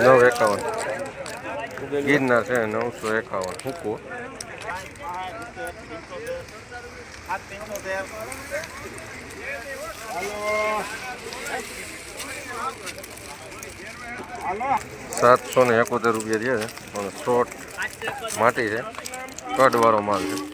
નવ એકાવન ગીરના છે નવસો એકાવન. હુકો સાતસો ને એકોતેર રૂપિયા થયા છે. પણ શોર્ટ માટી છે. કટવાળો માલ છે.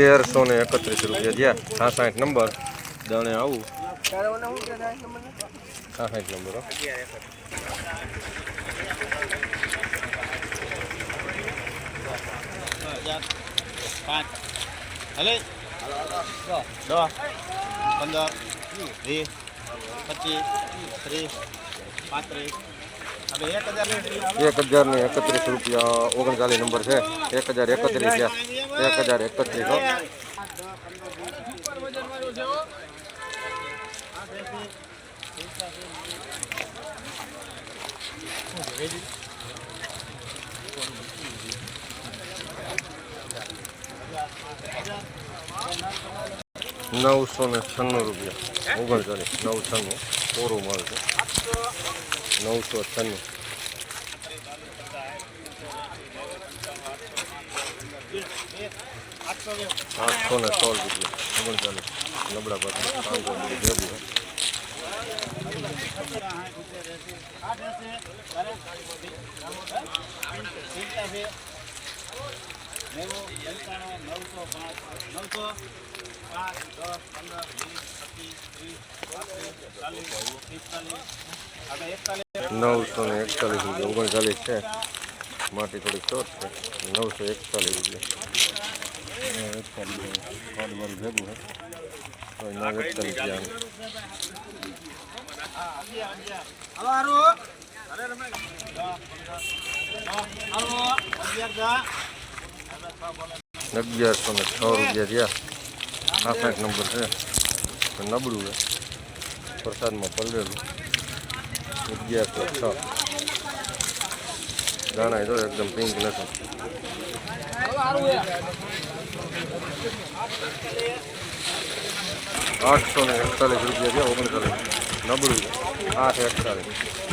તેરસો ને એકત્રીસ રૂપિયા થયા છાસઠ નંબર દાણે આવું છાસઠ નંબર હો. પાંચ હલે દસ પંદર વીસ પચીસ ત્રીસ પાંત્રીસ હવે એક હજાર ને એકત્રીસ રૂપિયા ઓગણચાલીસ નંબર છે. એક હજાર એકત્રીસ એક હજાર એકત્રીસ નવસો ને છન્નું રૂપિયા. ઓગણચાલીસ નવ છન્નું. કોરું છે. નવસો છન્નું આઠસો ને સોળ રૂપિયા. ઓગણચાલીસ નબળા પાસે પાંચસો રૂપિયા નવસો પાંચ નવસો નવસો ને એકતાલીસ રૂપિયા ઓગણચાલીસ છે. માટી થોડીક શોર્ટ છે. નવસો એકતાલીસ રૂપિયા એકતાલીસ ભેગું છે એકતાલીસ અગિયારસો ને છ રૂપિયા થયા. આઠ નંબર છે. તો નબળું છે. વરસાદમાં પલળેલું અગિયારસો છ. દાણા જો એકદમ પિંક નથી. આઠસો ને એકતાલીસ રૂપિયા છે, ઓગણચાલીસ. નબળું છે. આઠ એકતાલીસ.